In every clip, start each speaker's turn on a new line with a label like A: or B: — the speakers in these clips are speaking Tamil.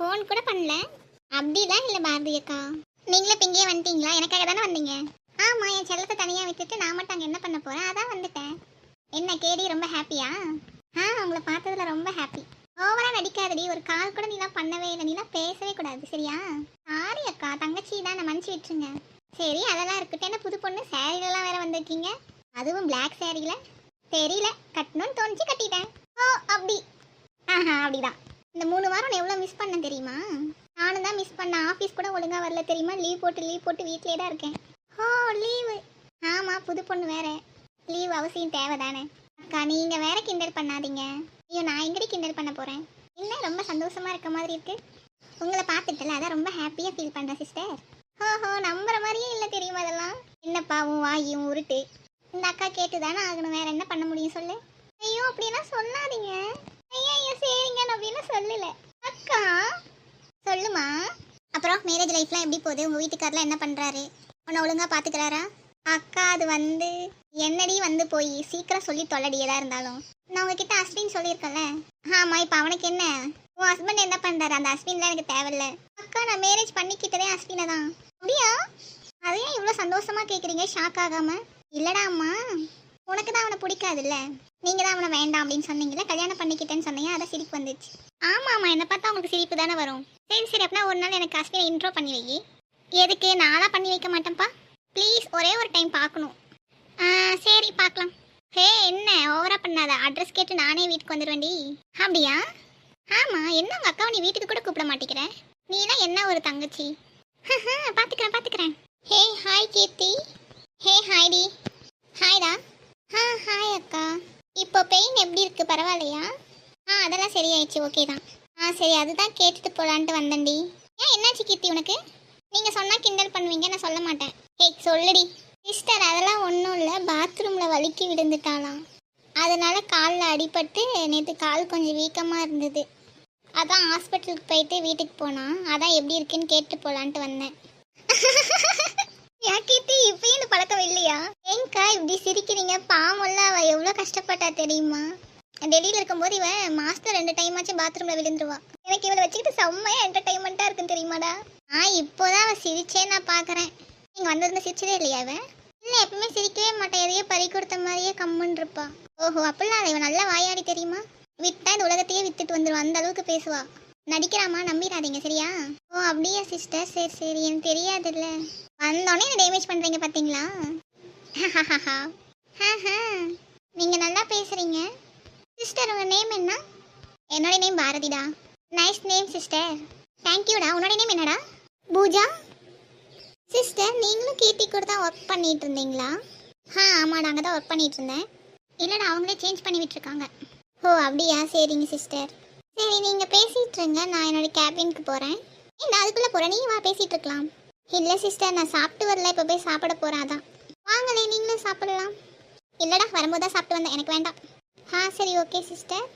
A: ஃபோன் கூட பண்ணல. அப்படிலாம் இல்லை பாரதி அக்கா. நீங்களே இப்போ இங்கேயே வந்துட்டீங்களா? எனக்காக தானே வந்தீங்க? ஆமாம் என் செல்லத்தை தனியாக விட்டுட்டு நான் மட்டும் அங்கே என்ன பண்ண போகிறேன் அதான் வந்துட்டேன். என்ன கேடி ரொம்ப ஹாப்பியா ஆ உங்களை பார்த்ததுல ரொம்ப ஹாப்பி ஓவராக நடிக்காதடி. ஒரு கால் கூட நீலாம் பண்ணவே இல்லை. நீலாம் பேசவே கூடாது சரியா? சாரி அக்கா தங்கச்சி தான். நான் மன்னிச்சு விட்டுருங்க. சரி அதெல்லாம் இருக்கட்டும். என்ன புது பொண்ணு? சாரீலலாம் வேற வந்திருக்கீங்க. அதுவும் பிளாக் சேரீல தெரியல. கட்டணும்னு தோணுச்சு கட்டிட்டேன். ஓ அப்படி. ஆஹா அப்படிதான். இந்த மூணு வாரம் நான் எவ்வளோ மிஸ் பண்ணேன் தெரியுமா? நானும் தான் மிஸ் பண்ணேன். ஆஃபீஸ் கூட ஒழுங்காக வரல தெரியுமா? லீவ் போட்டு லீவ் போட்டு வீட்டிலே தான் இருக்கேன். ஓ லீவு ஆமாம் புது பொண்ணு வேற. லீவ் அவசியம் தேவை தானே அக்கா நீங்கள் வேற கிண்டல் பண்ணாதீங்க. ஐயோ நான் எங்கடி கிண்டல் பண்ண போகிறேன் என்ன ரொம்ப சந்தோஷமா இருக்க மாதிரி இருக்குது உங்களை பார்த்துட்டல அதான் ரொம்ப ஹாப்பியாக ஃபீல் பண்ணுறேன் சிஸ்டர் ஓஹோ நம்புற மாதிரியே இல்லை தெரியுமா அதெல்லாம்? என்னப்பா உன் வாயும் உருட்டு. இந்த அக்கா கேட்டு தானே ஆகணும். வேற என்ன பண்ண முடியும் சொல்லு? ஐயோ அப்படிலாம் சொல்லாதீங்க. ஐயோ சரிங்க நான் அப்படிலாம் சொல்லல. அக்கா சொல்லுமா. அப்புறம் மேரேஜ் லைஃப்லாம் எப்படி போகுது? உங்கள் வீட்டுக்காரலாம் என்ன பண்ணுறாரு உன்னை ஒழுங்காக பார்த்துக்கிறாரா அக்கா அது வந்து என்னடி வந்து போய் சீக்கிரம் சொல்லி தொல்லடியதாக இருந்தாலும். நான் உங்ககிட்ட அஸ்வின் சொல்லியிருக்கேன்ல. ஆமா இப்போ அவனுக்கு என்ன? உன் ஹஸ்பண்ட் என்ன பண்ணுறாரு அந்த அஸ்வின்லாம் எனக்கு தேவையில்ல. அக்கா நான் மேரேஜ் பண்ணிக்கிட்டதே அஸ்வினை தான். அப்படியா? அதையும் இவ்வளோ சந்தோஷமாக கேட்குறீங்க ஷாக் ஆகாமல் இல்லடா அம்மா. உனக்கு தான் அவனை பிடிக்காதுல்ல? நீங்கள் தான் அவனை வேண்டாம் அப்படின்னு சொன்னீங்கல்ல? கல்யாணம் பண்ணிக்கிட்டேன்னு சொன்னீங்க அதான் சிரிப்பு வந்துச்சு. ஆமாம் ஆமாம் என்னை பார்த்தா உங்களுக்கு சிரிப்பு தானே வரும். சரி சரி அப்படின்னா ஒரு நாள் எனக்கு அஸ்வினை இன்ட்ரோ பண்ணி வை. எதுக்கு? நானாக பண்ணி வைக்க மாட்டேன்ப்பா. ப்ளீஸ் ஒரே ஒரு டைம் பார்க்கணும். சரி பார்க்கலாம். ஹே என்ன? ஓவரா பண்ணாத. அட்ரஸ் கேட்டு நானே வீட்டுக்கு வந்துடுவேன்டி அப்படியா? ஆமாம் என்ன உங்கள் அக்காவை நீ வீட்டுக்கு கூட கூப்பிட மாட்டேங்கிற? நீ தான் என்ன ஒரு தங்கச்சி? பார்த்துக்கிறேன் பார்த்துக்கிறேன் hey hi Keerthi. Hey hi ஹாய்டி ஹாய்டா ஆ ஹாய் அக்கா. இப்போ பெயின் எப்படி இருக்குது பரவாயில்லையா? ஆ அதெல்லாம் சரியாயிடுச்சு. ஓகே தான். ஆ சரி அதுதான் கேட்டுட்டு போகலான்ட்டு வந்தேன்டி. ஏன் என்னாச்சு கீர்த்தி உனக்கு? நீங்கள் சொன்னால் கிண்டல் பண்ணுவீங்க நான் சொல்ல மாட்டேன். ஏய் சொல்லுடி. சிஸ்டர் அதெல்லாம் ஒன்றும் இல்லை. பாத்ரூமில் வலிக்கி விழுந்துட்டாலாம் அதனால் காலில் அடிபட்டு நேற்று கால் கொஞ்சம் வீக்கமாக இருந்தது. அதான் ஹாஸ்பிட்டலுக்கு போயிட்டு வீட்டுக்கு போனான். அதான் எப்படி இருக்குன்னு கேட்டு போகலான்ட்டு வந்தேன். யாக்கிட்டு இப்பயும் இந்த பழக்கம் இல்லையா? ஏங்கா இப்படி சிரிக்கிறீங்க? பாவம்ல அவ எவ்வளோ கஷ்டப்பட்டா தெரியுமா? டெல்லியில் இருக்கும்போது இவன் மாஸ்டர் ரெண்டு டைம் ஆச்சும் பாத்ரூம்ல விழுந்துருவா. எனக்கு இவளை வச்சுக்கிட்டு செம்மையா என்டர்டைன்மெண்ட்டாக இருக்குன்னு தெரியுமாடா? ஆ இப்போதான் அவ சிரிச்சே நான் பார்க்குறேன் நீங்க வந்திருந்த சிரிச்சதே இல்லையா அவன் இல்லை எப்பவுமே சிரிக்கவே மாட்டேன் எதையோ பறி கொடுத்த மாதிரியே கம்முன்னு இருப்பா. ஓஹோ அப்படிலாம் இவன் நல்லா வாயாடி தெரியுமா? விட்டா இந்த உலகத்தையே வித்துட்டு வந்துருவா. அந்த அளவுக்கு பேசுவா. நடிக்கிறாமா? நம்பிடாதீங்க சரியா? ஓ அப்படியா சிஸ்டர் சரி சரி. எனக்கு தெரியாதுல்ல. வந்தோடனே என்ன டேமேஜ் பண்ணுறீங்க பார்த்தீங்களா நீங்கள் நல்லா பேசுகிறீங்க சிஸ்டர் உங்கள் நேம் என்ன? என்னோட நேம் பாரதிடா. நைஸ் நேம் சிஸ்டர் தேங்க்யூடா உன்னோட நேம் என்னடா? பூஜா. சிஸ்டர் நீங்களும் கீர்த்தி கூட தான் ஒர்க் பண்ணிட்டு இருந்தீங்களா? ஆ ஆமாடா அங்கே தான் ஒர்க் பண்ணிட்டு இருந்தேன். இல்லைடா அவங்களே சேஞ்ச் பண்ணி விட்டுருக்காங்க. ஓ அப்படியா? சரிங்க சிஸ்டர் சரி நீங்கள் பேசிகிட்ருங்க இருங்க. நான் என்னோட கேபினுக்கு போகிறேன் ஏன் அதுக்குள்ளே போகிறேன் நீ வா பேசிகிட்டு இருக்கலாம். இல்லை சிஸ்டர் நான் சாப்பிட்டு வரல. இப்போ போய் சாப்பிட போகிறாதான் வாங்களே நீங்களும் சாப்பிடலாம். இல்லைடா வரும்போது தான் சாப்பிட்டு வந்தேன். எனக்கு வேண்டாம். ஆ சரி ஓகே சிஸ்டர்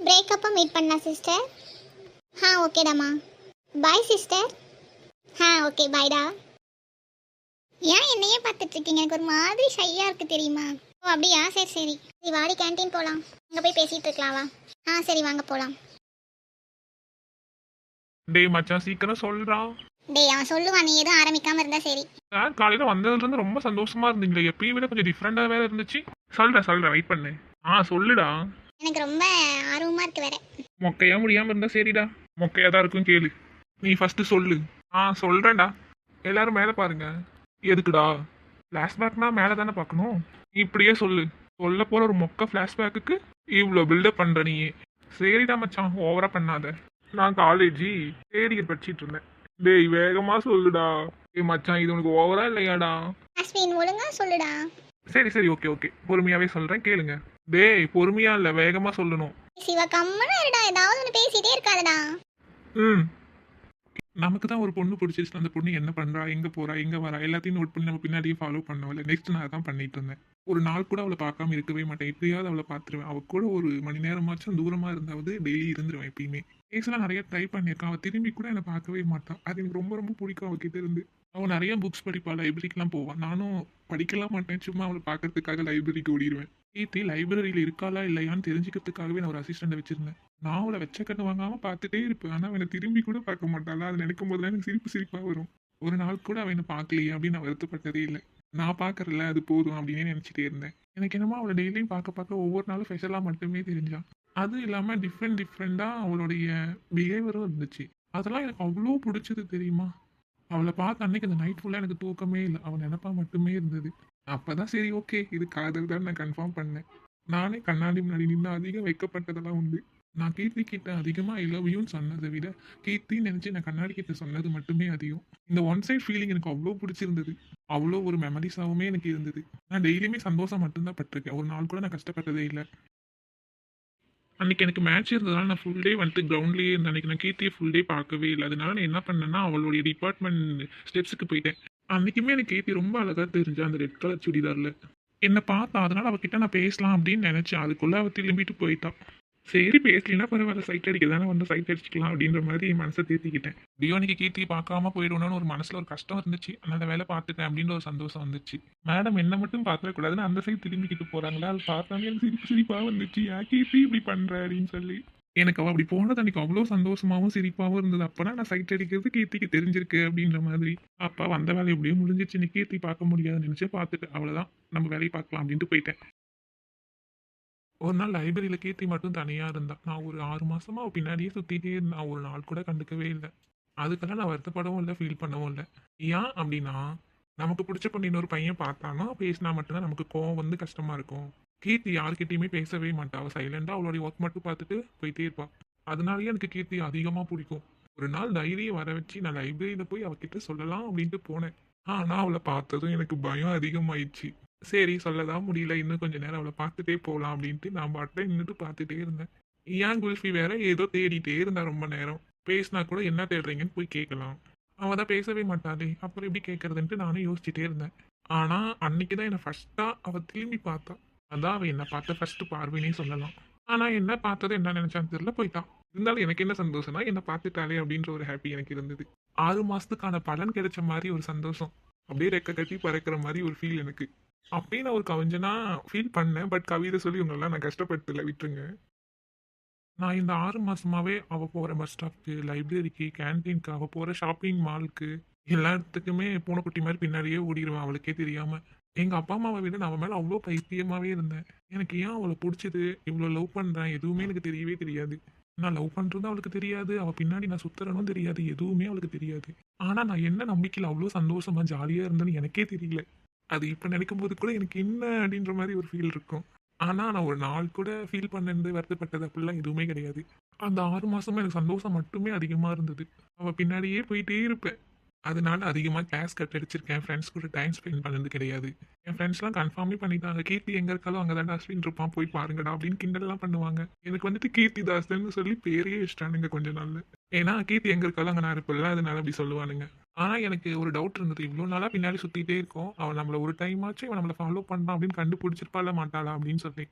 A: பிரேக்கப்போ மீட் பண்ணலாம் சிஸ்டர் ஆ ஓகேடாம்மா பாய் சிஸ்டர் ஆ ஓகே பாய்டா ஏன் என்னையே பார்த்துட்ருக்கீங்க எனக்கு ஒரு மாதிரி ஷையாக இருக்குது தெரியுமா? ஓ அப்படியா? சரி சரி. சரி வாடி கேண்டீன் போகலாம் அங்கே போய் பேசிகிட்டு இருக்கலாம் ஆ சரி வாங்க போகலாம்
B: டேய் மச்சான் சீக்கிரம் சொல்றான்
A: டேய் அவன் சொல்லுவான் நீ எதுவும் ஆரம்பிக்காம இருந்தா சரி.
B: சார் காலையில வந்ததுல இருந்து ரொம்ப சந்தோஷமா இருந்தீங்களே எப்பயும் விட கொஞ்சம் டிஃப்ரெண்டா வேற இருந்துச்சு. சொல்றேன் சொல்றேன் வெயிட் பண்ணு. ஆ சொல்லுடா.
A: எனக்கு ரொம்ப ஆர்வமா இருக்கு வேற.
B: மொக்கையா முடியாம இருந்தா சரிடா. மொக்கையா தான் இருக்கும் கேளு. நீ ஃபர்ஸ்ட் சொல்லு. ஆ சொல்றேன்டா. எல்லாரும் மேல பாருங்க. எதுக்குடா? ஃப்ளாஷ்பேக்னா மேலே தானே பார்க்கணும். நீ இப்படியே சொல்லு. சொல்ல போற ஒரு மொக்க ஃப்ளாஷ்பேக்குக்கு இவ்வளோ பில்டப் பண்ற நீயே. சரிடா மச்சான். ஓவரா பண்ணாத. நான் காலேஜ் தேர்ட் இயர் படிச்சிட்டு இருந்தேன். டேய் வேகமா சொல்லுடா. ஏய் மச்சான் இது உனக்கு ஓவரா இல்லையாடா?
A: அஸ்வின் ஒழுங்கா சொல்லுடா.
B: சரி சரி ஓகே ஓகே. பொறுமையாவே சொல்றேன் கேளுங்க. டேய் பொறுமையா இல்ல வேகமா சொல்லணும்.
A: சிவா கம்மனா இருடா. ஏதாவது ஒன்று பேசிட்டே இருக்காதடா.
B: ம். நமக்கு தான் ஒரு பொண்ணு பிடிச்சிருச்சு அந்த பொண்ணு என்ன பண்றா? எங்க போறா? எங்க வரா? எல்லாத்தையும் நோட் பண்ணி நம்ம பின்னாடியே ஃபாலோ பண்ணவில்ல நெக்ஸ்ட் நான் அதான் பண்ணிட்டு இருந்தேன். ஒரு நாள் கூட அவளை பார்க்காம இருக்கவே மாட்டேன். எப்படியாவது அவளை பார்த்துருவேன். அவ கூட ஒரு மணி நேரமாச்சும் தூரமா இருந்தாவது டெய்லி இருந்துருவேன் எப்பயுமே. பேசலாம் நிறைய ட்ரை பண்ணியிருக்கான். அவள் திரும்பி கூட என்னை பார்க்கவே மாட்டான் அது எனக்கு ரொம்ப ரொம்ப பிடிக்கும். அவகிட்ட இருந்து. அவள் நிறைய புக்ஸ் படிப்பாள் லைப்ரரிக்கெலாம் போவான் நானும் படிக்கலாம் மாட்டேன். சும்மா அவளை பார்க்கறதுக்காக லைப்ரரிக்கு ஓடிடுவேன். கீர்த்தி லைப்ரரியில் இருக்காளா இல்லையான்னு தெரிஞ்சுக்கிறதுக்காகவே நான் ஒரு அசிஸ்டண்ட்டை வச்சிருந்தேன். நான் அவளை வச்ச கண்ணு வாங்காமல் பார்த்துட்டே இருப்பேன். ஆனால் அவனை திரும்பி கூட பார்க்க மாட்டாளா? அது நினைக்கும் போதெல்லாம் எனக்கு சிரிப்பு சிரிப்பாக வரும். ஒரு நாள் கூட அவனை பார்க்கலையே அப்படின்னு நான் வருத்தப்பட்டதே இல்லை. நான் பார்க்கறல அது போதும் அப்படின்னு நினச்சிட்டே இருந்தேன். எனக்கு என்னமோ அவளை டெய்லியும் பார்க்க பார்க்க ஒவ்வொரு நாளும் ஸ்பெஷலாக மட்டுமே தெரிஞ்சான் அதுவும் இல்லாமல் டிஃப்ரெண்ட் டிஃப்ரெண்ட்டாக அவளுடைய பிஹேவியரும் இருந்துச்சு. அதெல்லாம் எனக்கு அவ்வளோ பிடிச்சது தெரியுமா? அவளை பார்த்த அன்னைக்கு அந்த நைட் ஃபுல்லாக எனக்கு தூக்கமே இல்லை. அவன் நினப்பா மட்டுமே இருந்தது. அப்போ தான் சரி ஓகே இது காதல் தான் நான் கன்ஃபார்ம் பண்ணேன். நானே கண்ணாடி முன்னாடி நின்று அதிகம் வைக்கப்பட்டதெல்லாம் உண்டு. நான் கீர்த்தி கிட்ட அதிகமாக ஐ லவ் யூன்னு சொன்னதை விட கீர்த்தின்னு நினச்சி நான் கண்ணாடி கிட்ட சொன்னது மட்டுமே அதிகம். இந்த ஒன் சைட் ஃபீலிங் எனக்கு அவ்வளோ பிடிச்சிருந்தது. அவ்வளோ ஒரு மெமரிஸாகவுமே எனக்கு இருந்தது. நான் டெய்லியுமே சந்தோஷம் மட்டும்தான் பட்டிருக்கேன். ஒரு நாள் கூட நான் கஷ்டப்பட்டதே இல்லை. அன்றைக்கி எனக்கு மேட்ச் இருந்ததுனால நான் ஃபுல் டே வந்துட்டு கிரவுண்ட்லேயே இருந்தேன். அன்னைக்கு நான் கீர்த்தியை ஃபுல் டே பார்க்கவே இல்லை. அதனால நான் என்ன பண்ணேன்னா அவளுடைய டிபார்ட்மெண்ட் ஸ்டெப்ஸுக்கு போயிட்டேன். அன்றைக்குமே எனக்கு கீர்த்தி ரொம்ப அழகாக தெரிஞ்சா அந்த ரெட் கலர் சுடிதாரில். என்னை பார்த்தா அதனால் அவகிட்ட நான் பேசலாம் அப்படின்னு நினச்சேன். அதுக்குள்ளே அவள் திரும்பிட்டு போயிட்டான் சரி பேசலாம் பரவாயில்ல சைட் அடிக்க தானே வந்து சைட் அடிச்சுக்கலாம் அப்படின்ற மாதிரி மனசை தேத்திக்கிட்டேன் டியோனிக்கு கீர்த்தி பார்க்காம போயிடணும்னு ஒரு மனசில் ஒரு கஷ்டம் இருந்துச்சு. அந்த வேலை பார்த்துட்டேன் அப்படின்ற ஒரு சந்தோஷம் வந்துச்சு. மேடம் என்ன மட்டும் பார்த்துடக்கூடாதுன்னு அந்த சைடு திரும்பிக்கிட்டு போகிறாங்களா அது பார்த்தாலே எனக்கு சிரிப்பு சிரிப்பாக வந்துச்சு. ஏன் கீர்த்தி இப்படி பண்ணுற அப்படின்னு சொல்லி. எனக்கு அவள் அப்படி போனது அன்னைக்கு அவ்வளோ சந்தோஷமாகவும் சிரிப்பாகவும் இருந்தது. அப்போனா நான் சைட் அடிக்கிறது கீர்த்திக்கு தெரிஞ்சிருக்கு அப்படின்ற மாதிரி. அப்பா வந்த வேலை எப்படியோ முடிஞ்சிச்சு நீ கீர்த்தி பார்க்க முடியாதுன்னு நினச்சி பார்த்துட்டு அவ்வளோதான் நம்ம வேலையை பார்க்கலாம் அப்படின்ட்டு போயிட்டேன். ஒரு நாள் லைப்ரரியில் கீர்த்தி மட்டும் தனியாக இருந்தா. நான் ஒரு ஆறு மாசமா அவள் பின்னாடியே சுற்றிட்டே இருந்தேன் ஒரு நாள் கூட கண்டுக்கவே இல்லை. அதுக்கெல்லாம் நான் வருத்தப்படவும் இல்லை ஃபீல் பண்ணவும் இல்லை. ஏன் அப்படின்னா நமக்கு பிடிச்ச பொண்ணு இன்னொரு பையன் பார்த்தானா பேசினா மட்டும்தான் நமக்கு கோவம் வந்து கஷ்டமாக இருக்கும். கீர்த்தி யார்கிட்டயுமே பேசவே மாட்டா. அவள் சைலண்டாக அவளுடைய ஒர்க் மட்டும் பார்த்துட்டு போயிட்டே இருப்பாள் அதனாலேயே எனக்கு கீர்த்தி அதிகமாக பிடிக்கும். ஒரு நாள் தைரியம் வர வச்சு நான் லைப்ரரியில் போய் அவகிட்ட சொல்லலாம் அப்படின்ட்டு போனேன். ஆனால் அவளை பார்த்ததும் எனக்கு பயம் அதிகமாயிடுச்சு. சரி சொல்லதான் முடியல. இன்னும் கொஞ்ச நேரம் அவளை பார்த்துட்டே போகலாம் அப்படின்ட்டு நான் பாட்டில் நின்றுட்டு பார்த்துட்டே இருந்தேன். ஏன் குல்ஃபி வேற ஏதோ தேடிட்டே இருந்தா ரொம்ப நேரம். பேசினா கூட என்ன தேடுறீங்கன்னு போய் கேட்கலாம். அவள் தான் பேசவே மாட்டாளே. அப்புறம் எப்படி கேட்கறதுன்ட்டு நானும் யோசிச்சுட்டே இருந்தேன். ஆனால் அன்னைக்கு தான் என்னை ஃபர்ஸ்ட்டாக அவள் திரும்பி பார்த்தா. அதான் அவள் என்னை பார்த்த ஃபர்ஸ்ட் பார்வைனே சொல்லலாம். ஆனால் என்ன பார்த்தது என்ன நினச்சான்னு தெரியல போயிட்டான் இருந்தாலும் எனக்கு என்ன சந்தோஷம்னா என்னை பார்த்துட்டாலே அப்படின்ற ஒரு ஹாப்பி எனக்கு இருந்தது. ஆறு மாதத்துக்கான பலன் கிடைச்ச மாதிரி ஒரு சந்தோஷம். அப்படியே ரெக்க கட்டி பறக்கிற மாதிரி ஒரு ஃபீல் எனக்கு. அப்பயும் நான் ஒரு கவிஞனா ஃபீல் பண்ணேன். பட் கவிதை சொல்லி உங்களெல்லாம் நான் கஷ்டப்படுத்தல விட்டுருங்க. நான் இந்த ஆறு மாசமாவே அவ போற பஸ் ஸ்டாப்க்கு லைப்ரரிக்கு கேன்டீனுக்கு அவ போற ஷாப்பிங் மாலுக்கு எல்லா இடத்துக்குமே பூனைக்குட்டி மாதிரி பின்னாடியே ஓடிடுவேன் அவளுக்கே தெரியாம. எங்க அப்பா அம்மாவை விட நான் மேலே மேல அவ்வளோ பைத்தியமாவே இருந்தேன். எனக்கு ஏன் அவளை பிடிச்சது? இவ்வளோ லவ் பண்றேன். எதுவுமே எனக்கு தெரியவே தெரியாது. நான் லவ் பண்றதும் அவளுக்கு தெரியாது. அவள் பின்னாடி நான் சுத்துறனும் தெரியாது. எதுவுமே அவளுக்கு தெரியாது. ஆனா நான் என்ன நம்பிக்கையில் அவ்வளோ சந்தோஷமா ஜாலியா இருந்தேன்னு எனக்கே தெரியல. அது இப்போ நினைக்கும் போது கூட எனக்கு என்ன அப்படின்ற மாதிரி ஒரு ஃபீல் இருக்கும். ஆனால் நான் ஒரு நாள் கூட ஃபீல் பண்ணிருந்து வருத்தப்பட்டது அப்படிலாம் எதுவுமே கிடையாது. அந்த ஆறு மாதமும் எனக்கு சந்தோஷம் மட்டுமே அதிகமாக இருந்தது. அவள் பின்னாடியே போயிட்டே இருப்பேன். அதனால அதிகமாக கிளாஸ் கட் அடிச்சிருக்கேன். ஃப்ரெண்ட்ஸ் கூட டைம் ஸ்பெண்ட் பண்ணது கிடையாது. என் ஃப்ரெண்ட்ஸ்லாம் கன்ஃபார்மே பண்ணிட்டாங்க. கீர்த்தி எங்கே இருக்காலும் அங்கே தான் அஸ்வின் இருப்பான். போய் பாருங்கடா அப்படின்னு கிண்டல்லாம் பண்ணுவாங்க. எனக்கு வந்துட்டு கீர்த்தி தாஸ்தன்னு சொல்லி பேரே வச்சிட்டானுங்க கொஞ்ச நாள் ஏன்னா கீர்த்தி எங்கே இருக்காலும் அங்கே நான் இருப்பேன் அதனால அப்படி சொல்லுவானுங்க. ஆனால் எனக்கு ஒரு டவுட் இருந்தது. இவ்வளோ நாளாக பின்னாடி சுற்றிட்டே இருக்கோம். அவன் நம்மளை ஒரு டைம் ஆச்சு இவன் நம்மளை ஃபாலோ பண்ணான் அப்படின்னு கண்டுபிடிச்சிருப்பாள மாட்டாளா அப்படின்னு சொல்லி.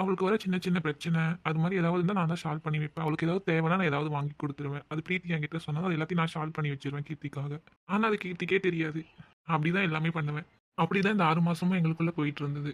B: அவளுக்கு வர சின்ன சின்ன பிரச்சனை அது மாதிரி ஏதாவது இருந்தால் நான் தான் சால்வ் பண்ணி வைப்பேன். அவளுக்கு ஏதாவது தேவைன்னா நான் ஏதாவது வாங்கி கொடுத்துருவேன். அது பிரீத்தி என்கிட்ட சொன்னால் அது எல்லாத்தையும் நான் சால்வ் பண்ணி வச்சிருவேன் கீர்த்திக்காக. ஆனால் அது கீர்த்திக்கே தெரியாது. அப்படிதான் எல்லாமே பண்ணுவேன். அப்படிதான் இந்த ஆறு மாசமும் எங்களுக்குள்ள போயிட்டு இருந்தது.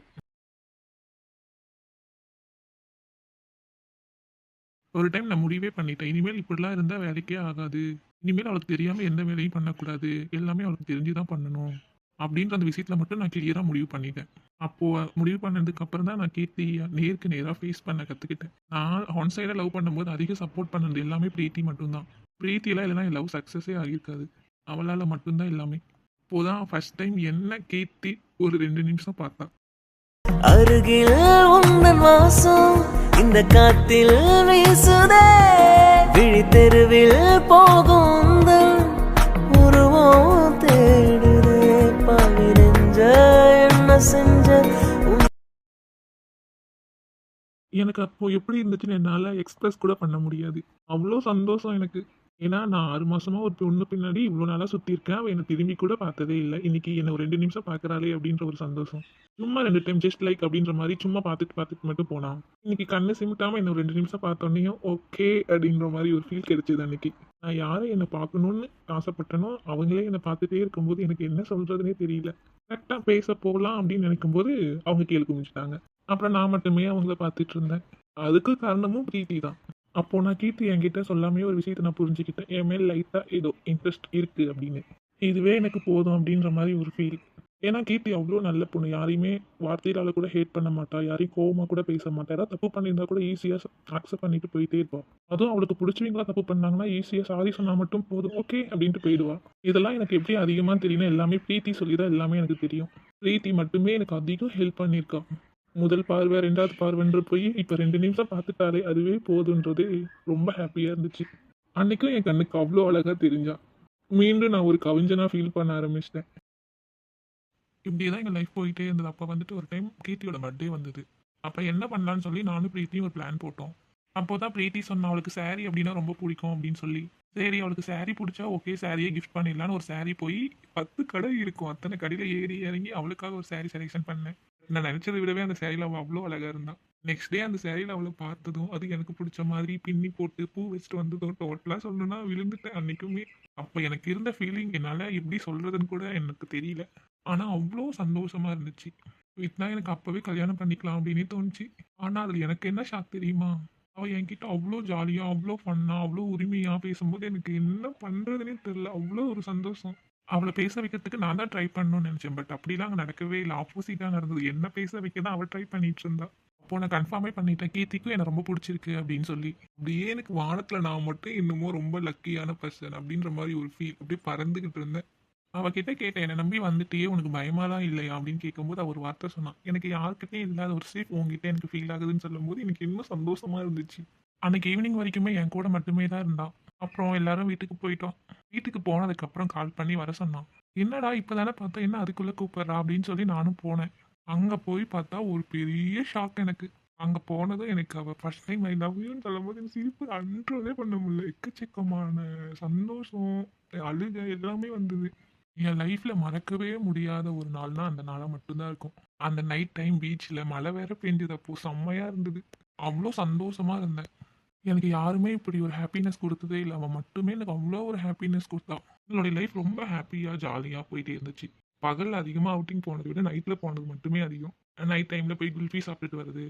B: ஒரு டைம் நான் முடிவே பண்ணிட்டேன். இனிமேல் இப்படிலாம் இருந்தால் வேலைக்கே ஆகாது. இனிமேல் அவளுக்கு தெரியாமல் எந்த வேலையும் பண்ணக்கூடாது. எல்லாமே அவளுக்கு தெரிஞ்சு தான் பண்ணணும். அப்படின்ற அந்த விஷயத்துல மட்டும் நான் கிளியராக முடிவு பண்ணிட்டேன். அப்போ முடிவு பண்ணதுக்கு அப்புறம் தான் நான் கீர்த்தி நேருக்கு நேராக ஃபேஸ் பண்ண கற்றுக்கிட்டேன் நான் ஒன் சைடாக லவ் பண்ணும்போது அதிக சப்போர்ட் பண்ணது எல்லாமே பிரீத்தி மட்டும்தான். ப்ரீத்தியெல்லாம் இல்லைனா என் லவ் சக்ஸஸே ஆகியிருக்காது. அவளால் மட்டும்தான் எல்லாமே. இப்போதான் ஃபர்ஸ்ட் டைம் என்ன கீர்த்தி ஒரு ரெண்டு நிமிஷம் பார்த்தா.
C: அருகில் உந்தன் வாசம் இந்த காத்தில் வீசுதே. விழி தெருவில் போகும்
B: எனக்கு அப்போ எப்படி இருந்துச்சுன்னு என்னால் எக்ஸ்பிரஸ் கூட பண்ண முடியாது. அவ்வளோ சந்தோஷம் எனக்கு. ஏன்னா நான் ஆறு மாசமா ஒரு பொண்ணு பின்னாடி இவ்வளோ நாளாக சுற்றிருக்கேன் அவள் என்னை திரும்பி கூட பார்த்ததே இல்லை. இன்னைக்கு என்னை ஒரு ரெண்டு நிமிஷம் பார்க்குறாளே அப்படின்ற ஒரு சந்தோஷம். சும்மா ரெண்டு டைம் ஜஸ்ட் லைக் அப்படின்ற மாதிரி சும்மா பார்த்துட்டு பார்த்துட்டு மட்டும் போனான் இன்னைக்கு கண்ணு சிமிட்டாமல் என்ன ஒரு ரெண்டு நிமிஷம் பார்த்தோன்னையும் ஓகே அப்படின்ற மாதிரி ஒரு ஃபீல் கிடைச்சது அன்னைக்கு. நான் யாரை என்னை பார்க்கணும்னு ஆசைப்பட்டனோ அவங்களே என்னை பார்த்துட்டே இருக்கும்போது எனக்கு என்ன சொல்றதுனே தெரியல. கரெக்டாக பேச போகலாம் அப்படின்னு நினைக்கும்போது அவங்க கீழே குமிச்சிட்டாங்க அப்புறம் நான் மட்டுமே அவங்கள பார்த்துட்டு இருந்தேன். அதுக்கு காரணமும் பிரீத்தி தான். அப்போது நான் கீர்த்தி என்கிட்ட சொல்லாமே ஒரு விஷயத்தை நான் புரிஞ்சுக்கிட்டேன். என் மேல் லைட்டாக ஏதோ இன்ட்ரெஸ்ட் இருக்குது அப்படின்னு. இதுவே எனக்கு போதும் அப்படின்ற மாதிரி ஒரு ஃபீல் ஏன்னா கீர்த்தி அவ்வளோ நல்ல பொண்ணு. யாரையுமே வார்த்தையால கூட ஹேட் பண்ண மாட்டா. யாரையும் கோவமாக கூட பேச மாட்டா. ஏதாவது தப்பு பண்ணியிருந்தா கூட ஈஸியாக அக்செப்ட் பண்ணிட்டு போயிட்டே இருப்பாள் அதுவும் அவளுக்கு பிடிச்சவங்களா தப்பு பண்ணாங்கன்னா ஈஸியாக சாரி சொன்னால் மட்டும் போதும். ஓகே அப்படின்ட்டு போயிடுவா. இதெல்லாம் எனக்கு எப்படி அதிகமாக தெரியும் எல்லாமே பிரீத்தி சொல்லி தான் எல்லாமே எனக்கு தெரியும். பிரீத்தி மட்டுமே எனக்கு அதிகம் ஹெல்ப் பண்ணியிருக்கா. முதல் பார்வை ரெண்டாவது பார்வைன்ற போய் இப்போ ரெண்டு நிமிஷம் பார்த்துட்டாலே அதுவே போதுன்றது ரொம்ப ஹாப்பியாக இருந்துச்சு. அன்னைக்கும் என் கண்ணுக்கு அவ்வளோ அழகாக தெரிஞ்சா மீண்டும் நான் ஒரு கவிஞனாக ஃபீல் பண்ண ஆரம்பிச்சிட்டேன். இப்படியே தான் எங்கள் லைஃப் போயிட்டே இருந்தது. அப்போ வந்துட்டு ஒரு டைம் பிரீத்தியோட பர்த்டே வந்தது. அப்போ என்ன பண்ணலான்னு சொல்லி நானும் பிரீத்தியும் ஒரு பிளான் போட்டோம். அப்போ தான் பிரீத்தி சொன்னா அவளுக்கு saree அப்படின்னா ரொம்ப பிடிக்கும் அப்படின்னு சொல்லி. சரி அவளுக்கு saree பிடிச்சா ஓகே சாரியே கிஃப்ட் பண்ணிடலான்னு ஒரு saree போய் பத்து கடை இருக்கும். அத்தனை கடையில் ஏறி இறங்கி அவளுக்காக ஒரு saree செலெக்ஷன் பண்ணேன். நான் நினச்சதை விடவே அந்த சேரீல அவள் அவ்வளோ அழகாக இருந்தான் நெக்ஸ்ட் டே அந்த சேரீல அவளை பார்த்ததும் அது எனக்கு பிடிச்ச மாதிரி பின்னி போட்டு பூ வச்சுட்டு வந்ததும் டோட்டலாக சொல்லணும்னா விழுந்துட்டேன் அன்னைக்குமே. அப்போ எனக்கு இருந்த ஃபீலிங் என்னால் எப்படி சொல்கிறதுன்னு கூட எனக்கு தெரியல. ஆனால் அவ்வளோ சந்தோஷமா இருந்துச்சு. வித்னா எனக்கு அப்போவே கல்யாணம் பண்ணிக்கலாம் அப்படின்னு தோணுச்சு. ஆனால் அதில் எனக்கு என்ன ஷாக் தெரியுமா? அவள் என்கிட்ட அவ்வளோ ஜாலியாக அவ்வளோ ஃபன்னாக அவ்வளோ உரிமையாக பேசும்போது எனக்கு என்ன பண்ணுறதுனே தெரில அவ்வளோ ஒரு சந்தோஷம். அவளை பேச வைக்கிறதுக்கு நான் தான் ட்ரை பண்ணணும்னு நினச்சேன். பட் அப்படிலாம் அங்கே நடக்கவே இல்லை. ஆப்போசிட்டாக நடந்தது. என்ன பேச வைக்க தான் அவள் ட்ரை பண்ணிட்டு இருந்தா. அப்போ நான் கன்ஃபார்மே பண்ணிட்டேன். கீர்த்திக்கும் எனக்கு ரொம்ப பிடிச்சிருக்கு அப்படின்னு சொல்லி. அப்படியே எனக்கு வானத்தில் நான் மட்டும் இன்னமும் ரொம்ப லக்கியான பர்சன் அப்படின்ற மாதிரி ஒரு ஃபீல் அப்படியே பறந்துக்கிட்டு இருந்தேன். அவகிட்ட கேட்டேன் என்னை நம்பி வந்துட்டே உனக்கு பயமாலாம் இல்லையா? அப்படின்னு கேட்கும்போது அவர் வார்த்தை சொன்னான். எனக்கு யாருக்கிட்டே இல்லாத ஒரு சேஃப் உங்ககிட்ட எனக்கு ஃபீல் ஆகுதுன்னு சொல்லும்போது எனக்கு இன்னும் சந்தோஷமா இருந்துச்சு. அன்னைக்கு ஈவினிங் வரைக்குமே என் கூட மட்டுமே தான் இருந்தான் அப்புறம் எல்லாரும் வீட்டுக்கு போயிட்டோம். வீட்டுக்கு போனதுக்கப்புறம் கால் பண்ணி வர சொன்னான். என்னடா இப்போ தானே பார்த்தா என்ன அதுக்குள்ளே கூப்பிட்றா? அப்படின்னு சொல்லி நானும் போனேன். அங்கே போய் பார்த்தா ஒரு பெரிய ஷாக் எனக்கு. அங்கே போனதும் எனக்கு அவள் ஃபர்ஸ்ட் டைம் ஐ லவ் யூன்னு சொல்லும்போது எனக்கு சிரிப்பு அன்றதே பண்ண முடியல. எக்கச்சக்கமான சந்தோஷம் அழுக எல்லாமே வந்தது. என் லைஃப்பில் மறக்கவே முடியாத ஒரு நாள்னா அந்த நாளாக மட்டும்தான் இருக்கும். அந்த நைட் டைம் பீச்சில் மழை வேற பெஞ்சது அப்போது செம்மையாக இருந்தது. அவ்வளோ சந்தோஷமாக இருந்தேன். எனக்கு யாருமே இப்படி ஒரு ஹாப்பினஸ் கொடுத்ததே இல்லை. அவன் மட்டுமே எனக்கு அவ்வளோ ஒரு ஹாப்பினஸ் கொடுத்தான் என்னுடைய லைஃப் ரொம்ப ஹாப்பியாக ஜாலியாக போயிட்டே இருந்துச்சு. பகலில் அதிகமாக அவுட்டிங் போனதை விட நைட்டில் போனது மட்டுமே அதிகம். நைட் டைமில் போய் குல்ஃபி சாப்பிட்டுட்டு வர்றது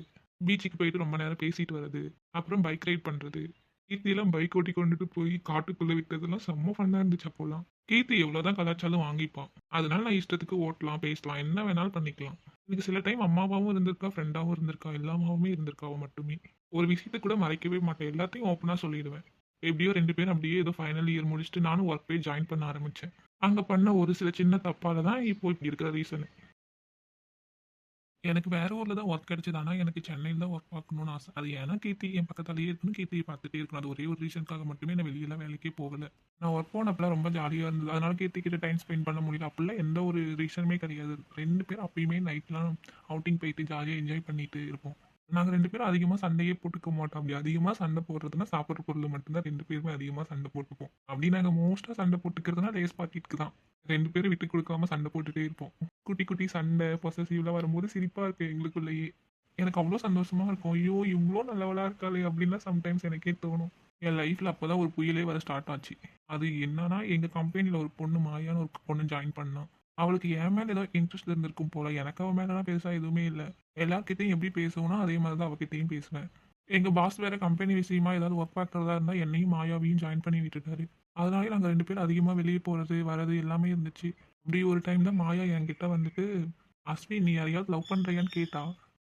B: பீச்சுக்கு போயிட்டு ரொம்ப நேரம் பேசிட்டு வர்றது அப்புறம் பைக் ரைட் பண்ணுறது கீர்த்தியெல்லாம் பைக் ஓட்டி கொண்டுட்டு போய் காட்டுக்குள்ளே விட்டதெல்லாம் செம்ம ஃபன்னாக இருந்துச்சு அப்போல்லாம் கீர்த்தி எவ்வளோதான் கலாச்சாரம் வாங்கிப்பான். அதனால நான் இஷ்டத்துக்கு ஓட்டலாம் பேசலாம் என்ன வேணாலும் பண்ணிக்கலாம். எனக்கு சில டைம் அம்மாவாகவும் இருந்திருக்கா ஃப்ரெண்டாகவும் இருந்திருக்கா எல்லாமாவுமே இருந்திருக்காவ மட்டுமே. ஒரு விஷயத்தை கூட மறைக்கவே மாட்டேன். எல்லாத்தையும் ஓப்பனாக சொல்லிடுவேன். எப்படியோ ரெண்டு பேரும் அப்படியே ஏதோ ஃபைனல் இயர் முடிச்சுட்டு நானும் ஒர்க் போய் ஜாயின் பண்ண ஆரம்பித்தேன் அங்கே பண்ண ஒரு சில சின்ன தப்பால தான் இப்போ இப்படி இருக்கிற ரீசனு எனக்கு வேற ஊர்ல தான் ஒர்க் கிடைச்சது. ஆனால் எனக்கு சென்னையில் தான் ஒர்க் பார்க்கணும்னு ஆசை. அது ஏன்னா கீர்த்தி என் பக்கத்தாலேயே இருக்கணும். கீர்த்தியை பார்த்துட்டே இருக்கணும். அது ஒரே ஒரு ரீசனுக்காக மட்டுமே நான் வெளியெல்லாம் வேலைக்கே போகல. நான் ஒர்க் போனப்பெல்லாம் ரொம்ப ஜாலியாக இருந்தது. அதனால கீர்த்தி கிட்ட டைம் ஸ்பெண்ட் பண்ண முடியல. அப்படிலாம் எந்த ஒரு ரீசனுமே கிடையாது. ரெண்டு பேரும் அப்பயுமே நைட்லாம் அவுட்டிங் போயிட்டு ஜாலியாக என்ஜாய் பண்ணிட்டு இருப்போம். நாங்கள் ரெண்டு பேரும் அதிகமாக சண்டையே போட்டுக்க மாட்டோம். அப்படி அதிகமாக சண்டை போடுறதுனா சாப்பிட்ற பொருள் மட்டும்தான் ரெண்டு பேருமே அதிகமாக சண்டை போட்டுப்போம். அப்படி நாங்கள் மோஸ்ட்டாக சண்டை போட்டுக்கிறதுனா ரேஸ் பாக்கெட்டுக்கு தான். ரெண்டு பேரும் விட்டு கொடுக்காம சண்டை போட்டுட்டே இருப்போம். குட்டி குட்டி சண்டை பொசசிவ்லாம் வரும்போது சிரிப்பாக இருக்குது எங்களுக்குள்ளேயே. எனக்கு அவ்வளோ சந்தோஷமாக இருக்கும். ஐயோ இவ்வளோ நல்லவளாக இருக்காளே அப்படின்லாம் சம்டைம்ஸ் எனக்கே தோணும். என் லைஃப்பில் அப்போ தான் ஒரு புயலே வர ஸ்டார்ட் ஆச்சு. அது என்னன்னா எங்கள் கம்பெனியில் ஒரு பொண்ணு மாயான்னு ஒரு பொண்ணு ஜாயின் பண்ணான் அவளுக்கு என் மேலே ஏதோ இன்ட்ரெஸ்ட் இருந்திருக்கும் போல. எனக்கு அவன் மேலாம் பெருசாக எதுவுமே இல்லை. எல்லார்கிட்டையும் எப்படி பேசுவோன்னா அதே மாதிரி தான் அவகிட்டையும் பேசுவேன். எங்கள் பாஸ் வேறு கம்பெனி விஷயமா ஏதாவது ஒர்க் பார்க்குறதா இருந்தால் என்னையும் மாயாவையும் ஜாயின் பண்ணி விட்டுட்டாரு அதனாலே நாங்கள் ரெண்டு பேரும் அதிகமாக வெளியே போகிறது வரது எல்லாமே இருந்துச்சு. அப்படி ஒரு டைம் தான் மாயா என்கிட்ட வந்துட்டு அஸ்வின் நீ யாரையாவது லவ் பண்ணுறியான்னு கேட்டா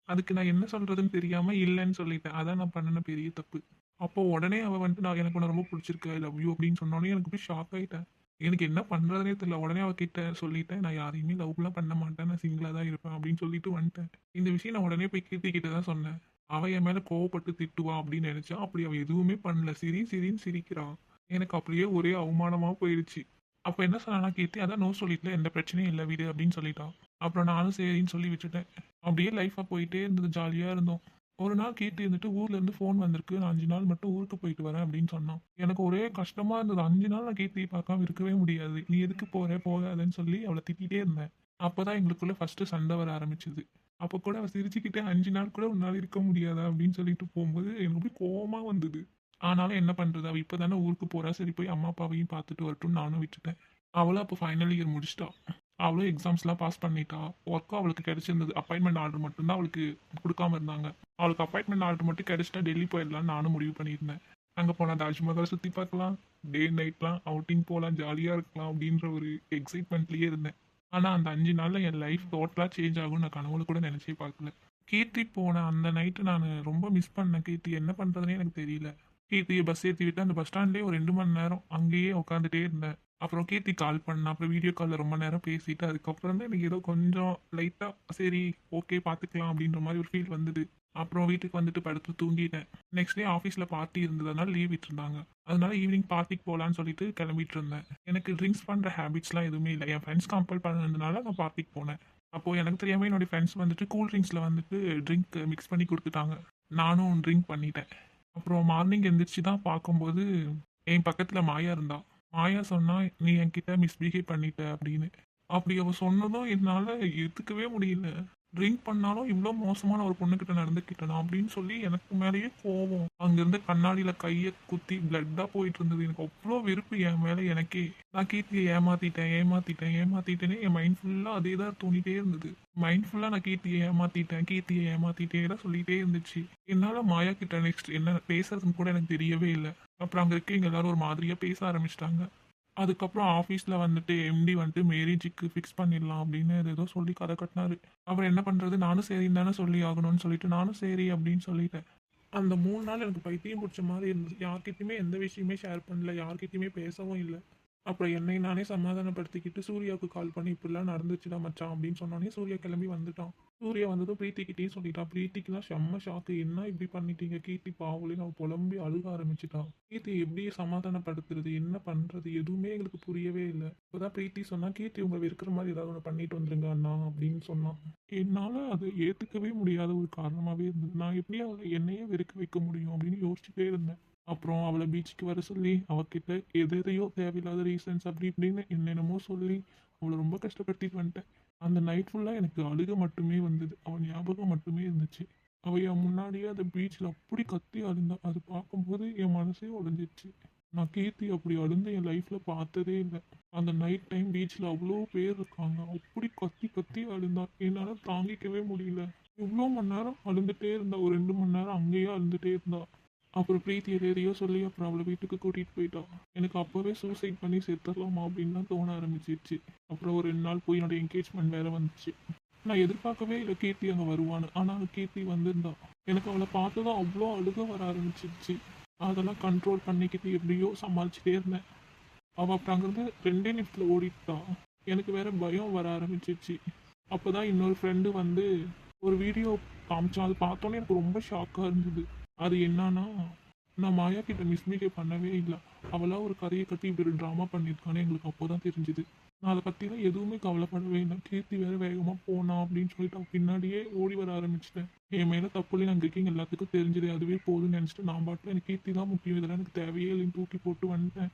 B: அதுக்கு நான் என்ன சொல்கிறதுன்னு தெரியாமல் இல்லைன்னு சொல்லிட்டேன். அதான் நான் பண்ணின பெரிய தப்பு. அப்போ உடனே அவள் வந்துட்டு நான் எனக்கு உன்னை ரொம்ப பிடிச்சிருக்கு ஐ லவ் யூ அப்படின்னு சொன்னோடனே எனக்கு போய் ஷாக் ஆகிட்டேன் எனக்கு என்ன பண்ணுறதுனே தெரியல. உடனே அவகிட்ட சொல்லிட்டேன் நான் யாரையுமே லவ்லாம் பண்ண மாட்டேன். நான் சிங்கிளாக தான் இருப்பேன் அப்படின்னு சொல்லிட்டு வந்துட்டேன். இந்த விஷயம் நான் உடனே போய் கீர்த்தி கிட்ட தான் சொன்னேன். அவள் என் மேலே கோவப்பட்டு திட்டுவா அப்படின்னு நினச்சா அப்படி அவள் எதுவுமே பண்ணல. சிரி சிரின்னு சிரிக்கிறான் எனக்கு அப்படியே ஒரே அவமானமாக போயிடுச்சு. அப்போ என்ன சொன்னா கீர்த்தி அதான் நோ சொல்லிட்டல எந்த பிரச்சனையும் இல்லை வீடு அப்படின்னு சொல்லிட்டான் அப்புறம் நானும் சரின்னு சொல்லி விட்டுட்டேன். அப்படியே லைஃபாக போயிட்டே இருந்தது ஜாலியாக இருந்தோம். ஒரு நாள் கீர்த்தி இருந்துட்டு ஊர்ல இருந்து ஃபோன் வந்திருக்கு நான் அஞ்சு நாள் மட்டும் ஊருக்கு போயிட்டு வரேன் அப்படின்னு சொன்னான். எனக்கு ஒரே கஷ்டமா இருந்தது. அஞ்சு நாள் நான் கீர்த்தியை பார்க்காம இருக்கவே முடியாது. நீ எதுக்கு போற போகாதன்னு சொல்லி அவளை திட்டிகிட்டே இருந்தேன். அப்போதான் எங்களுக்குள்ள ஃபர்ஸ்ட் சண்டை வர ஆரம்பிச்சது. அப்போ கூட அவள் சிரிச்சுக்கிட்டே அஞ்சு நாள் கூட உன்னால் இருக்க முடியாதா? அப்படின்னு சொல்லிட்டு போகும்போது எனக்கு அப்படி கோவமாக வந்தது. ஆனாலும் என்ன பண்ணுறது அவள் இப்போ தானே ஊருக்கு போகிறா சரி போய் அம்மா அப்பாவையும் பார்த்துட்டு வரட்டும் நானும் விட்டுட்டேன். அவளும் அப்போ ஃபைனல் இயர் முடிச்சிட்டா. அவளும் எக்ஸாம்ஸ்லாம் பாஸ் பண்ணிட்டா. ஒர்க்கும் அவளுக்கு கிடைச்சிருந்தது. அப்பாயின்மெண்ட் ஆர்டர் மட்டும்தான் அவளுக்கு கொடுக்காம இருந்தாங்க. அவளுக்கு அப்பாயின்மெண்ட் ஆர்டர் மட்டும் கிடைச்சிட்டா டெல்லி போயிடலாம்னு நானும் முடிவு பண்ணியிருந்தேன். அங்கே போனால் தாஜ்மஹால் சுற்றி பார்க்கலாம். டே நைட்லாம் அவுட்டிங் போகலாம் ஜாலியாக இருக்கலாம் அப்படின்ற ஒரு எக்ஸைட்மெண்ட்லேயே இருந்தேன். ஆனால் அந்த அஞ்சு நாளில் என் லைஃப் டோட்டலாக சேஞ்ச் ஆகும்னு நான் கனவுல கூட நினச்சே பார்க்கல. கீர்த்தி போன அந்த நைட்டு நான் ரொம்ப மிஸ் பண்ணேன். கீர்த்தி என்ன பண்ணுறதுனே எனக்கு தெரியல. கீர்த்தியை பஸ் ஏற்றி விட்டு அந்த பஸ் ஸ்டாண்ட்லேயே ஒரு ரெண்டு மணி நேரம் அங்கேயே உட்காந்துட்டே இருந்தேன். அப்புறம் கீர்த்தி கால் பண்ணேன் அப்புறம் வீடியோ காலில் ரொம்ப நேரம் பேசிட்டு அதுக்கப்புறம் தான் எனக்கு ஏதோ கொஞ்சம் லைட்டாக சரி ஓகே பார்த்துக்கலாம் அப்படின்ற மாதிரி ஒரு ஃபீல் வந்தது. அப்புறம் வீட்டுக்கு வந்துட்டு படுத்து தூங்கிட்டேன். நெக்ஸ்ட் டே ஆஃபீஸில் பார்ட்டி இருந்ததுனால லீவ் விட்டுருந்தாங்க. அதனால ஈவினிங் பார்ட்டிக்கு போகலான்னு சொல்லிட்டு கிளம்பிட்டு இருந்தேன். எனக்கு ட்ரிங்க்ஸ் பண்ணுற ஹேபிட்ஸ்லாம் எதுவுமே இல்லை. என் ஃப்ரெண்ட்ஸ் கம்பல் பண்ணதுனால நான் பார்ட்டிக்கு போனேன். அப்போது எனக்கு தெரியாமல் என்னுடைய ஃப்ரெண்ட்ஸ் வந்துட்டு கூல் ட்ரிங்க்ஸில் வந்துட்டு ட்ரிங்க் மிக்ஸ் பண்ணி கொடுத்துட்டாங்க. நானும் ட்ரிங்க் பண்ணிட்டேன். அப்புறம் மார்னிங் எந்திரிச்சு தான் பார்க்கும்போது என் பக்கத்தில் மாயா இருந்தா. மாயா சொன்னா நீ என்கிட்ட மிஸ்பிஹேவ் பண்ணிட்ட அப்படின்னு. அப்படி அவ சொன்னதும் என்னால் எதுக்கவே முடியல. ட்ரிங்க் பண்ணாலும் இவ்வளோ மோசமான ஒரு பொண்ணுக்கிட்ட நடந்துக்கிட்டனா அப்படின்னு சொல்லி எனக்கு மேலேயே கோவம். அங்கேருந்து கண்ணாடியில் கையை குத்தி பிளட்டாக போயிட்டு இருந்தது. எனக்கு அவ்வளோ வெறுப்பு என் மேலே எனக்கே. நான் கீர்த்தியை ஏமாத்திட்டேன் ஏமாத்திட்டேன் ஏமாத்திட்டேனே என் மைண்ட் ஃபுல்லாக அதே தான் தோணிட்டே இருந்தது. மைண்ட் ஃபுல்லாக நான் கீர்த்தியை ஏமாத்திட்டேன் கீர்த்தியை ஏமாத்திட்டே தான் சொல்லிட்டே இருந்துச்சு. என்னால் மாயா கிட்ட நெக்ஸ்ட் என்ன பேசுறதுன்னு கூட எனக்கு தெரியவே இல்லை. அப்புறம் அங்கே இருக்கவங்க எல்லாரும் ஒரு மாதிரியாக பேச ஆரம்பிச்சிட்டாங்க. அதுக்கப்புறம் ஆஃபீஸில் வந்துட்டு எம்டி வந்துட்டு மேரேஜுக்கு ஃபிக்ஸ் பண்ணிடலாம் அப்படின்னு அது ஏதோ சொல்லி கதை கட்டினாரு. அவர் என்ன பண்ணுறது நானும் சரின்னு தானே சொல்லி ஆகணும்னு சொல்லிட்டு நானும் சரி அப்படின்னு சொல்லிட்டேன். அந்த மூணு நாள் எனக்கு பைத்தியம் பிடிச்ச மாதிரி இருந்துச்சு யார்கிட்டையுமே எந்த விஷயமே ஷேர் பண்ணல. யார்கிட்டையுமே பேசவும் இல்லை. அப்புறம் என்னை நானே சமாதானப்படுத்திக்கிட்டு சூர்யாவுக்கு கால் பண்ணி இப்படிலாம் நடந்துச்சுடா மச்சான் அப்படின்னு சொன்னோன்னே சூர்யா கிளம்பி வந்துட்டான். சூர்யா வந்ததும் பிரீத்திக்கிட்டேயும் சொல்லிட்டான் பிரீத்திக்குலாம் செம்ம ஷாக்கு என்ன இப்படி பண்ணிட்டீங்க? கீர்த்தி பாவலின்னு அவள் புலம்பி அழுக ஆரம்பிச்சிட்டான் கீர்த்தி எப்படி சமாதானப்படுத்துறது? என்ன பண்றது? எதுவுமே எங்களுக்கு புரியவே இல்லை. இப்போதான் பிரீத்தி சொன்னா கீர்த்தி உங்களை இருக்கிற மாதிரி ஏதாவது ஒன்று பண்ணிட்டு வந்துருங்க அண்ணா அப்படின்னு சொன்னான். என்னால் அது ஏற்றுக்கவே முடியாத ஒரு காரணமாகவே இருந்தது. நான் எப்படி அவளை என்னையே வெறுக்க வைக்க முடியும் அப்படின்னு யோசிச்சுட்டே இருந்தேன். அப்புறம் அவளை பீச்சுக்கு வர சொல்லி அவகிட்ட எது எதையோ தேவையில்லாத ரீசன்ஸ் அப்படி இப்படின்னு என்னென்னமோ சொல்லி அவளை ரொம்ப கஷ்டப்படுத்திட்டு வந்துட்டேன். அந்த நைட் ஃபுல்லாக எனக்கு அழுக மட்டுமே வந்தது. அவன் ஞாபகம் மட்டுமே இருந்துச்சு. அவள் என் முன்னாடியே அந்த பீச்சில் அப்படி கத்தி அழுந்தா அது பார்க்கும்போது என் மனசே உடஞ்சிருச்சு. நான் கீர்த்தி அப்படி அழுந்து என் லைஃப்பில் பார்த்ததே இல்லை. அந்த நைட் டைம் பீச்சில் அவ்வளோ பேர் இருக்காங்க. அப்படி கத்தி கத்தி அழுந்தா என்னால் தாங்கிக்கவே முடியல. இவ்வளோ மணி நேரம் அழுந்துட்டே இருந்தா ஒரு ரெண்டு மணி நேரம் அங்கேயே அழுந்துட்டே இருந்தா அப்புறம் பிரீத்தி எது எதையோ சொல்லி அப்புறம் அவளை வீட்டுக்கு கூட்டிகிட்டு போயிட்டா. எனக்கு அப்போவே சூசைட் பண்ணி செத்துடலாமா அப்படின்னு தோண ஆரம்பிச்சிருச்சு. அப்புறம் ஒரு ரெண்டு நாள் போய் என்னோட என்கேஜ்மெண்ட் வேற வந்துச்சு. நான் எதிர்பார்க்கவே இல்லை கீர்த்தி அங்கே வருவான்னு. ஆனால் கீர்த்தி வந்திருந்தான் எனக்கு அவளை பார்த்து தான் அவ்வளோ அழுக வர ஆரம்பிச்சிருச்சு. அதெல்லாம் கண்ட்ரோல் பண்ணிக்கிட்டு எப்படியோ சமாளிச்சுட்டே இருந்தேன். அவள் அப்புறம் அங்கேருந்து ரெண்டே நிமிஷத்தில் ஓடிட்டான் எனக்கு வேற பயம் வர ஆரம்பிச்சிருச்சு. அப்போ தான் இன்னொரு ஃப்ரெண்டு வந்து ஒரு வீடியோ காமிச்சான். அது பார்த்தோன்னே எனக்கு ரொம்ப ஷாக்காக இருந்தது. அது என்னன்னா நான் மாயா கிட்ட மிஸ்பிஹேவ் பண்ணவே இல்லை. அவளா ஒரு கதையை கட்டி இப்படி ஒரு ட்ராமா பண்ணியிருக்கான்னு எங்களுக்கு அப்போ தான் தெரிஞ்சுது. நான் அதை பற்றிலாம் எதுவுமே கவலைப்படவே இல்லை. கீர்த்தி வேற வேகமாக போனா அப்படின்னு சொல்லிட்டு அவன் பின்னாடியே ஓடி வர ஆரம்பிச்சிட்டேன். என் மேலே தப்புல அங்கே இருக்கீங்க எல்லாத்துக்கும் தெரிஞ்சது அதுவே போதும்னு நினச்சிட்டு நான் பாட்டில் எனக்கு கீர்த்தி தான் முக்கியம். இதெல்லாம் எனக்கு தேவையே இல்லைன்னு தூக்கி போட்டு வந்துட்டேன்.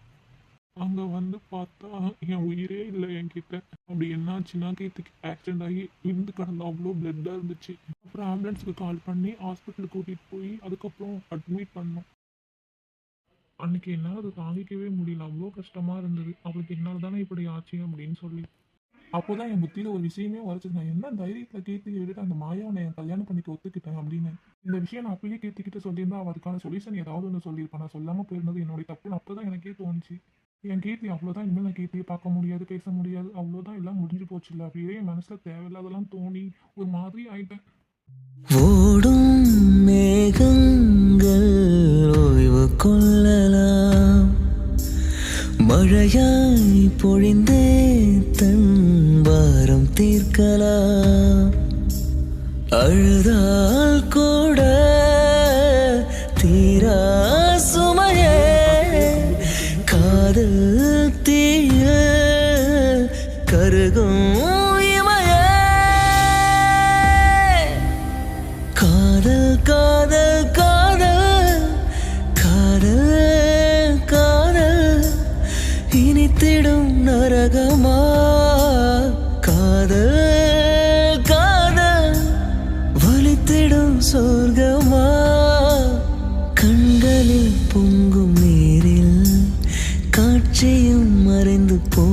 B: அங்கே வந்து பார்த்தா என் உயிரே இல்லை என்கிட்ட. அப்படி என்னாச்சுன்னா கீர்த்திக்கு ஆக்சிடென்ட் ஆகி விழுந்து கடந்த அவ்வளோ பிளட்டாக இருந்துச்சு. அதுக்கப்புறம் ஆம்புலன்ஸுக்கு கால் பண்ணி ஹாஸ்பிட்டலுக்கு கூட்டிகிட்டு போய் அதுக்கப்புறம் அட்மிட் பண்ணோம். அன்னைக்கு என்னால் அதை தாங்கிக்கவே முடியல. அவ்வளோ கஷ்டமாக இருந்தது. அவளுக்கு என்னால் தானே இப்படி ஆச்சு அப்படின்னு சொல்லி. அப்போதான் என் புத்தியில் ஒரு விஷயமே உரைச்சது நான் என்ன தைரியத்தில் கேட்டு விட்டுட்டு அந்த மாயாவை என் கல்யாணம் பண்ணிக்க ஒத்துக்கிட்டேன் அப்படின்னு. இந்த விஷயம் நான் அப்பயே கீர்த்திக்கிட்ட சொல்லியிருந்தா அதுக்கான சொல்யூஷன் ஏதாவது ஒன்று சொல்லியிருப்பேன் நான் சொல்லாமல் போயிருந்தது என்னுடைய தப்புன்னு அப்போ தான் எனக்கே தோணுச்சு. என் கீர்த்தி அவ்வளோதான் இனிமேல் நான் கீர்த்தியை பார்க்க முடியாது பேச முடியாது. அவ்வளோதான் எல்லாம் முடிஞ்சு போச்சு இல்லை அப்படியே என் மனசில் தேவையில்லாதெல்லாம் தோணி ஒரு மாதிரி ஆயிட்டேன்.
C: ஓடும் மேகங்கள் ஓய்வு கொள்ளலாம். மழையாய் பொழிந்தே தன் பாரம் தீர்க்கலாம். அழுதால்
B: கோ காட்சியும் மறைந்து போ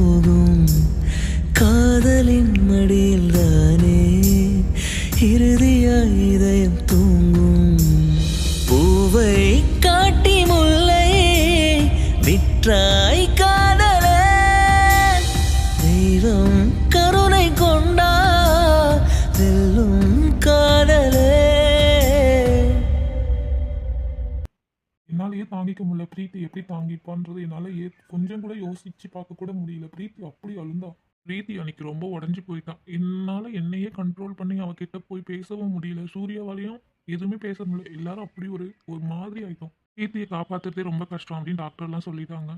B: கூட யோசிச்சு பார்க்க கூட முடியல. பிரீத்தி அப்படி அழுந்தா. பிரீத்தி அன்னைக்கு ரொம்ப உடஞ்சு போயிட்டான். என்னால என்னையே கண்ட்ரோல் பண்ணி அவகிட்ட போய் பேசவும் முடியல. சூர்யாவாலையும் எதுவுமே பேச முடியல. எல்லாரும் அப்படி ஒரு ஒரு மாதிரி ஆயிட்டோம். பிரீத்தியை காப்பாத்துறதே ரொம்ப கஷ்டம் அப்படின்னு டாக்டர்லாம் சொல்லிட்டாங்க.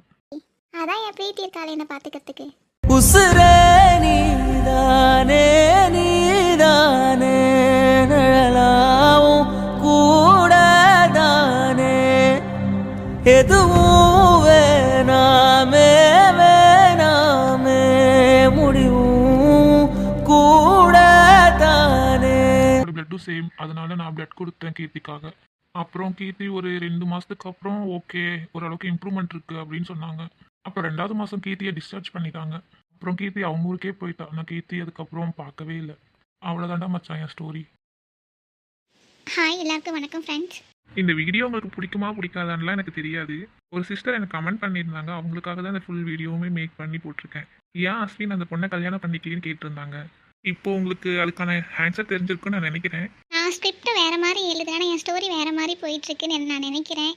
A: அதான் என் பிரீத்தி இருக்காள் என்னை பார்த்துக்கிறதுக்கு
C: உசுரே நீதானே நீதானே நிழலாவும் கூடதானே. எதுவும் வேணாமே
B: பிளட்டும் சேம் அதனால நான் பிளட் கொடுத்தேன் கீர்த்திக்காக. அப்புறம் கீர்த்தி ஒரு ரெண்டு மாசத்துக்கு அப்புறம் ஓகே ஓரளவுக்கு இம்ப்ரூவ்மெண்ட் இருக்கு அப்படின்னு சொன்னாங்க. அப்புறம் ரெண்டாவது மாசம் கீர்த்தியை டிஸ்சார்ஜ் பண்ணிட்டாங்க. அப்புறம் கீர்த்தி அவங்க ஊருக்கே போயிட்டா. நான் கீர்த்தி அதுக்கப்புறம் பார்க்கவே இல்லை. அவ்வளோதாண்டா மச்சான் என் ஸ்டோரி
A: ஹாய் எல்லாருக்கும் வணக்கம் ஃப்ரெண்ட்ஸ்
B: இந்த வீடியோ உங்களுக்கு பிடிக்குமா பிடிக்காதான்லாம் எனக்கு தெரியாது. ஒரு சிஸ்டர் எனக்கு கமெண்ட் பண்ணியிருந்தாங்க. அவங்களுக்காக தான் இந்த ஃபுல் வீடியோவுமே மேக் பண்ணி போட்டிருக்கேன். ஏன் அஸ்வின் அந்த பொண்ணை கல்யாணம் பண்ணிக்கலன்னு கேட்டிருந்தாங்க. இப்போ உங்களுக்கு அதுக்கான ஆன்சர் தெரிஞ்சிருக்குன்னு நான் நினைக்கிறேன்.
A: நான் ஸ்கிரிப்ட் வேறு மாதிரி எழுதுறேன் என் ஸ்டோரி வேறு மாதிரி போயிட்டுருக்குன்னு நான் நினைக்கிறேன்.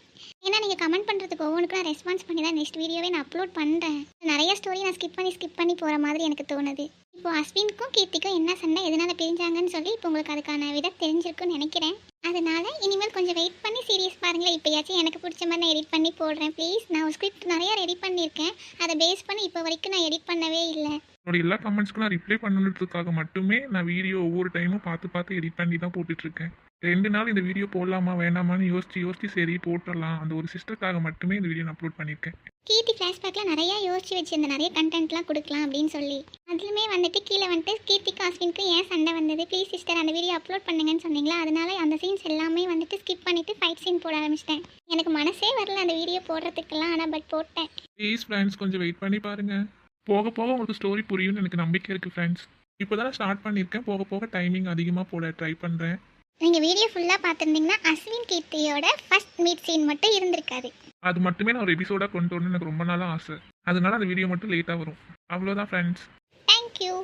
A: ஏன்னா நீங்கள் கமெண்ட் பண்ணுறதுக்கு ஒவ்வொன்றுக்கு நான் ரெஸ்பான்ஸ் பண்ணி தான் நெக்ஸ்ட் வீடியோவே நான் அப்லோட் பண்ணுறேன் நிறைய ஸ்டோரி நான் ஸ்கிப் பண்ணி ஸ்கிப் பண்ணி போகிற மாதிரி எனக்கு தோணுது. இப்போ அஸ்வின்க்கும் கீர்த்திக்கும் என்ன சண்டை எதனால பிரிஞ்சாங்கன்னு சொல்லி இப்போ உங்களுக்கு அதுக்கான விட தெரிஞ்சிருக்குன்னு நினைக்கிறேன். அதனால இனிமேல் கொஞ்சம் வெயிட் பண்ணி சீரியஸ் பாருங்களேன். இப்போயாச்சும் எனக்கு பிடிச்ச மாதிரி நான் எடிட் பண்ணி போடுறேன். ப்ளீஸ் நான் ஸ்கிரிப்ட் நிறையா ரெடி பண்ணியிருக்கேன். அதை பேஸ் பண்ணி இப்போ வரைக்கும் நான் எடிட் பண்ணவே இல்லை.
B: என்னோட எல்லா கமெண்ட்ஸ்க்கும் நான் ரிப்ளை பண்ணணுன்றதுக்காக மட்டுமே நான் வீடியோ ஒவ்வொரு டைமும் பார்த்து பார்த்து எடிட் பண்ணி தான் போட்டுட்டு இருக்கேன் ரெண்டு நாள் இந்த வீடியோ போடலாமா வேண்டாமான்னு யோசிச்சு யோசிச்சு சரி போட்டுடலாம். அந்த ஒரு சிஸ்டருக்காக மட்டுமே இந்த வீடியோ நான் அப்லோட் பண்ணியிருக்கேன்.
A: கீர்த்தி ஃப்ளாஷ்பேக்கில் நிறையா யோசிச்சு வச்சிருந்த நிறைய கண்டென்ட்லாம் கொடுக்கலாம் அப்படின்னு சொல்லி. அதுலேயுமே வந்துட்டு கீழே வந்துட்டு கீர்த்திக்கும் அஸ்வினுக்கும் ஏன் சண்டை வந்தது? ப்ளீஸ் சிஸ்டர் அந்த வீடியோ அப்லோட் பண்ணுங்கன்னு சொன்னீங்களா? அதனால அந்த சீன்ஸ் எல்லாமே வந்துட்டு ஸ்கிப் பண்ணிவிட்டு ஃபைட் சீன் போட ஆரம்பிச்சிட்டேன். எனக்கு மனசே வரல அந்த வீடியோ போடுறதுக்கெல்லாம் ஆனால் பட் போட்டேன்.
B: ப்ளீஸ் ஃப்ரெண்ட்ஸ் கொஞ்சம் வெயிட் பண்ணி பாருங்க. போக போக உங்களுக்கு ஸ்டோரி புரியும்னு எனக்கு நம்பிக்கை இருக்குது ஃப்ரெண்ட்ஸ் இப்போ தான் ஸ்டார்ட் பண்ணியிருக்கேன். போக போக டைமிங் அதிகமாக போட ட்ரை பண்ணுறேன்
A: நீங்கள் வீடியோ ஃபுல்லாக பார்த்துருந்தீங்கன்னா அஸ்வின் கீர்த்தியோட ஃபர்ஸ்ட் மீட் சீன் மட்டும் இருந்திருக்காது.
B: அது மட்டுமே நான் ஒரு எபிசோடாக கொண்டு வரணும்னு எனக்கு ரொம்ப நாளாக ஆசை. அதனால அந்த வீடியோ மட்டும் லேட்டாக வரும். அவ்வளோதான் ஃப்ரெண்ட்ஸ்
A: தேங்க்யூ